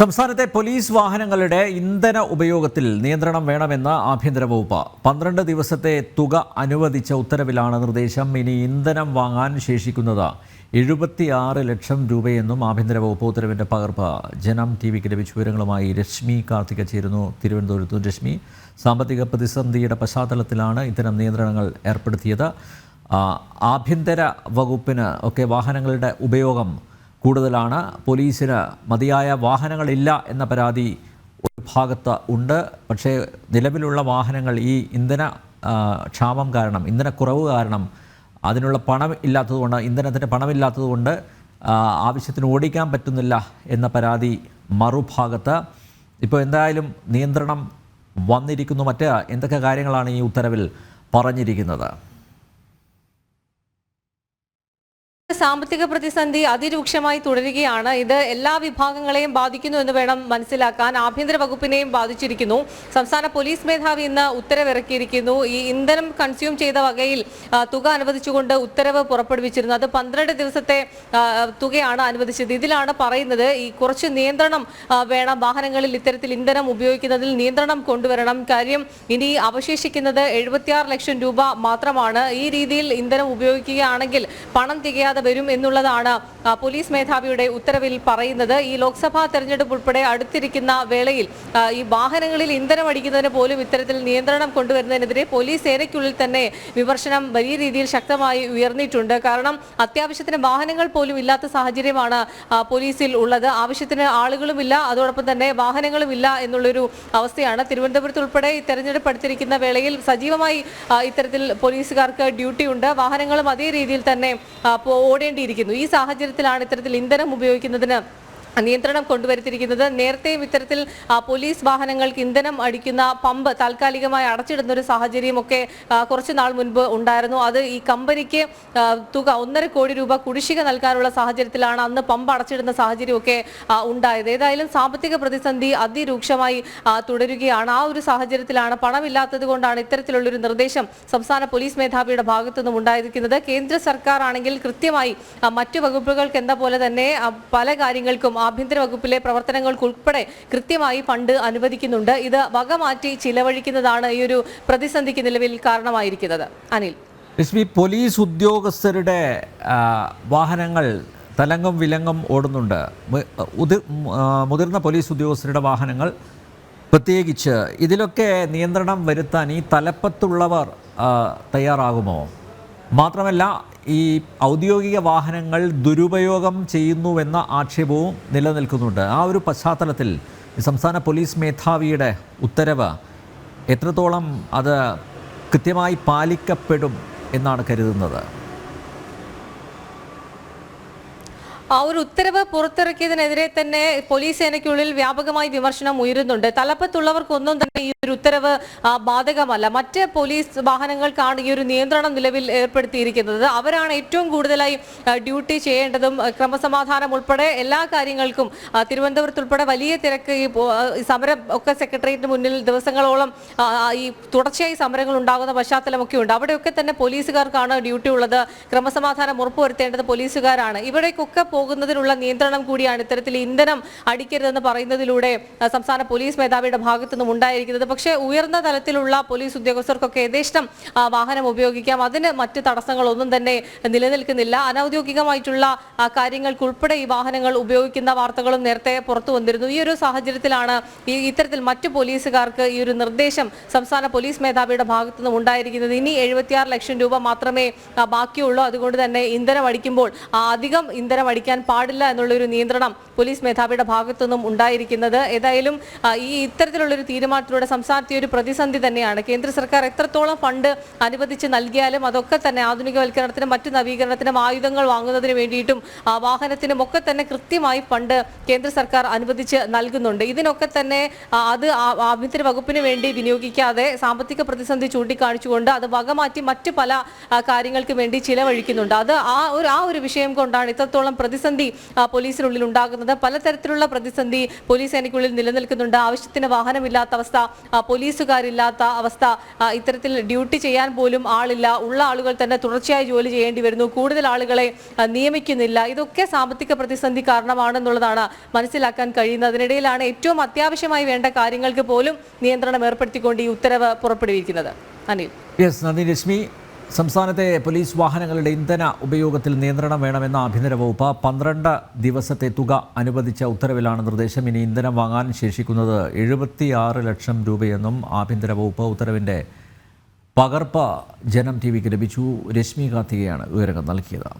സംസ്ഥാനത്തെ പോലീസ് വാഹനങ്ങളുടെ ഇന്ധന ഉപയോഗത്തിൽ നിയന്ത്രണം വേണമെന്ന് ആഭ്യന്തര വകുപ്പ് പന്ത്രണ്ട് ദിവസത്തെ തുക അനുവദിച്ച ഉത്തരവിലാണ് നിർദ്ദേശം ഇനി ഇന്ധനം വാങ്ങാൻ ശേഷിക്കുന്നത് എഴുപത്തിയാറ് ലക്ഷം രൂപയെന്നും ആഭ്യന്തര വകുപ്പ് ഉത്തരവിന്റെ പകർപ്പ്. ജനം ടി വിക്ക് ലഭിച്ച വിവരങ്ങളുമായി രശ്മി കാർത്തിക ചേരുന്നു. തിരുവനന്തപുരത്ത് രശ്മി സാമ്പത്തിക പ്രതിസന്ധിയുടെ പശ്ചാത്തലത്തിലാണ് ഇത്തരം നിയന്ത്രണങ്ങൾ ഏർപ്പെടുത്തിയത്. ആഭ്യന്തര വകുപ്പിന് ഒക്കെ വാഹനങ്ങളുടെ ഉപയോഗം കൂടുതലാണ്. പോലീസിന് മതിയായ വാഹനങ്ങളില്ല എന്ന പരാതി ഒരു ഭാഗത്ത് ഉണ്ട്. പക്ഷേ നിലവിലുള്ള വാഹനങ്ങൾ ഈ ഇന്ധന ക്ഷാമം കാരണം ഇന്ധനക്കുറവ് കാരണം അതിനുള്ള പണം ഇല്ലാത്തതുകൊണ്ട് ഇന്ധനത്തിന് പണമില്ലാത്തതുകൊണ്ട് ആവശ്യത്തിന് ഓടിക്കാൻ പറ്റുന്നില്ല എന്ന പരാതി മറുഭാഗത്ത്. ഇപ്പോൾ എന്തായാലും നിയന്ത്രണം വന്നിരിക്കുന്നു. മറ്റ് എന്തൊക്കെ കാര്യങ്ങളാണ് ഈ ഉത്തരവിൽ പറഞ്ഞിരിക്കുന്നത്? സാമ്പത്തിക പ്രതിസന്ധി അതിരൂക്ഷമായി തുടരുകയാണ്. ഇത് എല്ലാ വിഭാഗങ്ങളെയും ബാധിക്കുന്നു എന്ന് വേണം മനസ്സിലാക്കാൻ. ആഭ്യന്തര വകുപ്പിനെയും ബാധിച്ചിരിക്കുന്നു. സംസ്ഥാന പോലീസ് മേധാവി ഇന്ന് ഉത്തരവിറക്കിയിരിക്കുന്നു. ഈ ഇന്ധനം കൺസ്യൂം ചെയ്ത വകയിൽ തുക അനുവദിച്ചുകൊണ്ട് ഉത്തരവ് പുറപ്പെടുവിച്ചിരുന്നു. അത് പന്ത്രണ്ട് ദിവസത്തെ തുകയാണ് അനുവദിച്ചത്. ഇതിലാണ് പറയുന്നത് ഈ കുറച്ച് നിയന്ത്രണം വേണം വാഹനങ്ങളിൽ ഇത്തരത്തിൽ ഇന്ധനം ഉപയോഗിക്കുന്നതിൽ നിയന്ത്രണം കൊണ്ടുവരണം. കാര്യം ഇനി അവശേഷിക്കുന്നത് എഴുപത്തിയാറ് ലക്ഷം രൂപ മാത്രമാണ്. ഈ രീതിയിൽ ഇന്ധനം ഉപയോഗിക്കുകയാണെങ്കിൽ പണം തികയാതെ വരും എന്നുള്ളതാണ് പോലീസ് മേധാവിയുടെ ഉത്തരവിൽ പറയുന്നത്. ഈ ലോക്സഭാ തെരഞ്ഞെടുപ്പ് ഉൾപ്പെടെ അടുത്തിരിക്കുന്ന വേളയിൽ ഈ വാഹനങ്ങളിൽ ഇന്ധനം അടിക്കുന്നതിന് പോലും ഇത്തരത്തിൽ നിയന്ത്രണം കൊണ്ടുവരുന്നതിനെതിരെ പോലീസ് സേനയ്ക്കുള്ളിൽ തന്നെ വിമർശനം വലിയ രീതിയിൽ ശക്തമായി ഉയർന്നിട്ടുണ്ട്. കാരണം അത്യാവശ്യത്തിന് വാഹനങ്ങൾ പോലും ഇല്ലാത്ത സാഹചര്യമാണ് പോലീസിൽ ഉള്ളത്. ആവശ്യത്തിന് ആളുകളുമില്ല അതോടൊപ്പം തന്നെ വാഹനങ്ങളും വാഹനങ്ങളുമില്ല എന്നുള്ളൊരു അവസ്ഥയാണ്. തിരുവനന്തപുരത്ത് ഉൾപ്പെടെ ഈ തെരഞ്ഞെടുപ്പ് അടുത്തിരിക്കുന്ന വേളയിൽ സജീവമായി ഇത്തരത്തിൽ പോലീസുകാർക്ക് ഡ്യൂട്ടി ഉണ്ട് വാഹനങ്ങളും അതേ രീതിയിൽ തന്നെ ആ, പോ- ഓടേണ്ടിയിരിക്കുന്നു. ഈ സാഹചര്യത്തിലാണ് ഇത്തരത്തിൽ ഇന്ധനം ഉപയോഗിക്കുന്നതിന് നിയന്ത്രണം കൊണ്ടുവരുത്തിയിരിക്കുന്നത്. നേരത്തെയും ഇത്തരത്തിൽ പോലീസ് വാഹനങ്ങൾക്ക് ഇന്ധനം അടിക്കുന്ന പമ്പ് താൽക്കാലികമായി അടച്ചിടുന്ന ഒരു സാഹചര്യമൊക്കെ കുറച്ച് നാൾ മുൻപ് ഉണ്ടായിരുന്നു. അത് ഈ കമ്പനിക്ക് തുക ഒന്നര കോടി രൂപ കുടിശ്ശിക നൽകാനുള്ള സാഹചര്യത്തിലാണ് അന്ന് പമ്പ് അടച്ചിടുന്ന സാഹചര്യമൊക്കെ ഉണ്ടായത്. ഏതായാലും സാമ്പത്തിക പ്രതിസന്ധി അതിരൂക്ഷമായി തുടരുകയാണ്. ആ ഒരു സാഹചര്യത്തിലാണ് പണമില്ലാത്തത് കൊണ്ടാണ് ഇത്തരത്തിലുള്ളൊരു നിർദ്ദേശം സംസ്ഥാന പോലീസ് മേധാവിയുടെ ഭാഗത്തു നിന്നും ഉണ്ടായിരിക്കുന്നത്. കേന്ദ്ര സർക്കാർ ആണെങ്കിൽ കൃത്യമായി മറ്റു വകുപ്പുകൾക്ക് എന്ന പോലെ തന്നെ പല കാര്യങ്ങൾക്കും ആഭ്യന്തര വകുപ്പിലെ പ്രവർത്തനങ്ങൾക്കുൾപ്പെടെ കൃത്യമായി ഫണ്ട് അനുവദിക്കുന്നുണ്ട്. ഇത് വക മാറ്റി ചിലവഴിക്കുന്നതാണ് ഈ ഒരു പ്രതിസന്ധിക്ക് നിലവിൽ കാരണമായിരിക്കുന്നത്. അനിൽ. ലക്ഷ്മി പോലീസ് ഉദ്യോഗസ്ഥരുടെ വാഹനങ്ങൾ തലങ്ങും വിലങ്ങും ഓടുന്നുണ്ട്. മുതിർന്ന പോലീസ് ഉദ്യോഗസ്ഥരുടെ വാഹനങ്ങൾ പ്രത്യേകിച്ച് ഇതിലൊക്കെ നിയന്ത്രണം വരുത്താൻ ഈ തലപ്പത്തുള്ളവർ തയ്യാറാകുമോ? മാത്രമല്ല ഈ ഔദ്യോഗിക വാഹനങ്ങൾ ദുരുപയോഗം ചെയ്യുന്നുവെന്ന ആക്ഷേപവും നിലനിൽക്കുന്നുണ്ട്. ആ ഒരു പശ്ചാത്തലത്തിൽ സംസ്ഥാന പോലീസ് മേധാവിയുടെ ഉത്തരവ് എത്രത്തോളം അത് കൃത്യമായി പാലിക്കപ്പെടും എന്നാണ് കരുതുന്നത്? ആ ഒരു ഉത്തരവ് പുറത്തിറക്കിയതിനെതിരെ തന്നെ പോലീസ് സേനയ്ക്കുള്ളിൽ വ്യാപകമായി വിമർശനം ഉയരുന്നുണ്ട്. തലപ്പത്തുള്ളവർക്കൊന്നും തന്നെ ഈ ഒരു ഉത്തരവ് ബാധകമല്ല. മറ്റ് പോലീസ് വാഹനങ്ങൾക്കാണ് ഈ ഒരു നിയന്ത്രണം നിലവിൽ ഏർപ്പെടുത്തിയിരിക്കുന്നത്. അവരാണ് ഏറ്റവും കൂടുതലായി ഡ്യൂട്ടി ചെയ്യേണ്ടതും ക്രമസമാധാനം ഉൾപ്പെടെ എല്ലാ കാര്യങ്ങൾക്കും തിരുവനന്തപുരത്ത് ഉൾപ്പെടെ വലിയ തിരക്ക് ഈ സമരം ഒക്കെ സെക്രട്ടേറിയറ്റിന് മുന്നിൽ ദിവസങ്ങളോളം ഈ തുടർച്ചയായി സമരങ്ങൾ ഉണ്ടാകുന്ന പശ്ചാത്തലമൊക്കെ ഉണ്ട് അവിടെയൊക്കെ തന്നെ പോലീസുകാർക്കാണ് ഡ്യൂട്ടി ഉള്ളത്. ക്രമസമാധാനം ഉറപ്പുവരുത്തേണ്ടത് പോലീസുകാരാണ്. ഇവിടേക്കൊക്കെ പോകുന്നതിനുള്ള നിയന്ത്രണം കൂടിയാണ് ഇത്തരത്തിൽ ഇന്ധനം അടിക്കരുതെന്ന് പറയുന്നതിലൂടെ സംസ്ഥാന പോലീസ് മേധാവിയുടെ ഭാഗത്തു നിന്നും ഉണ്ടായിരിക്കുന്നത്. പക്ഷേ ഉയർന്ന തലത്തിലുള്ള പോലീസ് ഉദ്യോഗസ്ഥർക്കൊക്കെ യഥേഷ്ടം വാഹനം ഉപയോഗിക്കാം. അതിന് മറ്റ് തടസ്സങ്ങളൊന്നും തന്നെ നിലനിൽക്കുന്നില്ല. അനൌദ്യോഗികമായിട്ടുള്ള കാര്യങ്ങൾക്കുൾപ്പെടെ ഈ വാഹനങ്ങൾ ഉപയോഗിക്കുന്ന വാർത്തകളും നേരത്തെ പുറത്തു വന്നിരുന്നു. ഈ ഒരു സാഹചര്യത്തിലാണ് ഈ ഇത്തരത്തിൽ മറ്റു പോലീസുകാർക്ക് ഈ ഒരു നിർദ്ദേശം സംസ്ഥാന പോലീസ് മേധാവിയുടെ ഭാഗത്തു നിന്നും ഉണ്ടായിരിക്കുന്നത്. ഇനി എഴുപത്തിയാറ് ലക്ഷം രൂപ മാത്രമേ ബാക്കിയുള്ളൂ. അതുകൊണ്ട് തന്നെ ഇന്ധനം അടിക്കുമ്പോൾ അധികം ഇന്ധനം അടിക്കാൻ പാടില്ല എന്നുള്ളൊരു നിയന്ത്രണം പോലീസ് മേധാവിയുടെ ഭാഗത്തു നിന്നും ഉണ്ടായിരിക്കുന്നത്. ഏതായാലും ഈ ഇത്തരത്തിലുള്ള ഒരു തീരുമാനത്തിലൂടെ സംസ്ഥാനത്തെ ഒരു പ്രതിസന്ധി തന്നെയാണ്. കേന്ദ്ര സർക്കാർ എത്രത്തോളം ഫണ്ട് അനുവദിച്ച് നൽകിയാലും അതൊക്കെ തന്നെ ആധുനികവൽക്കരണത്തിനും മറ്റു നവീകരണത്തിനും ആയുധങ്ങൾ വാങ്ങുന്നതിന് വേണ്ടിയിട്ടും വാഹനത്തിനും ഒക്കെ തന്നെ കൃത്യമായി ഫണ്ട് കേന്ദ്ര സർക്കാർ അനുവദിച്ച് നൽകുന്നുണ്ട്. ഇതിനൊക്കെ തന്നെ അത് ആഭ്യന്തര വകുപ്പിന് വേണ്ടി വിനിയോഗിക്കാതെ സാമ്പത്തിക പ്രതിസന്ധി ചൂണ്ടിക്കാണിച്ചുകൊണ്ട് അത് വകമാറ്റി മറ്റു പല കാര്യങ്ങൾക്ക് വേണ്ടി ചിലവഴിക്കുന്നുണ്ട്. അത് ആ ഒരു ആ ഒരു വിഷയം കൊണ്ടാണ് ഇത്രത്തോളം പ്രതിസന്ധി പ്രതിസന്ധി പോലീസിനുള്ളിൽ ഉണ്ടാകുന്നത്. പലതരത്തിലുള്ള പ്രതിസന്ധി പോലീസ് സേനയ്ക്കുള്ളിൽ നിലനിൽക്കുന്നുണ്ട്. ആവശ്യത്തിന് വാഹനമില്ലാത്ത അവസ്ഥ പോലീസുകാരില്ലാത്ത അവസ്ഥ ഇത്തരത്തിൽ ഡ്യൂട്ടി ചെയ്യാൻ പോലും ആളില്ല. ഉള്ള ആളുകൾ തന്നെ തുടർച്ചയായി ജോലി ചെയ്യേണ്ടി വരുന്നു. കൂടുതൽ ആളുകളെ നിയമിക്കുന്നില്ല. ഇതൊക്കെ സാമ്പത്തിക പ്രതിസന്ധി കാരണമാണെന്നുള്ളതാണ് മനസ്സിലാക്കാൻ കഴിയുന്നത്. അതിനിടയിലാണ് ഏറ്റവും അത്യാവശ്യമായി വേണ്ട കാര്യങ്ങൾക്ക് പോലും നിയന്ത്രണം ഏർപ്പെടുത്തിക്കൊണ്ട് ഈ ഉത്തരവ് പുറപ്പെടുവിക്കുന്നത്. അനിൽ. യെസ് നന്ദി രശ്മി. സംസ്ഥാനത്തെ പോലീസ് വാഹനങ്ങളുടെ ഇന്ധന ഉപയോഗത്തിൽ നിയന്ത്രണം വേണമെന്ന ആഭ്യന്തര വകുപ്പ് പന്ത്രണ്ട് ദിവസത്തെ തുക അനുവദിച്ച ഉത്തരവിലാണ് നിർദ്ദേശം ഇനി ഇന്ധനം വാങ്ങാൻ ശേഷിക്കുന്നത് എഴുപത്തിയാറ് ലക്ഷം രൂപയെന്നും ആഭ്യന്തര വകുപ്പ് ഉത്തരവിന്റെ പകർപ്പ് ജനം ടി വിക്ക് ലഭിച്ചു. രശ്മി കാർത്തികയാണ് വിവരങ്ങൾ നൽകിയത്.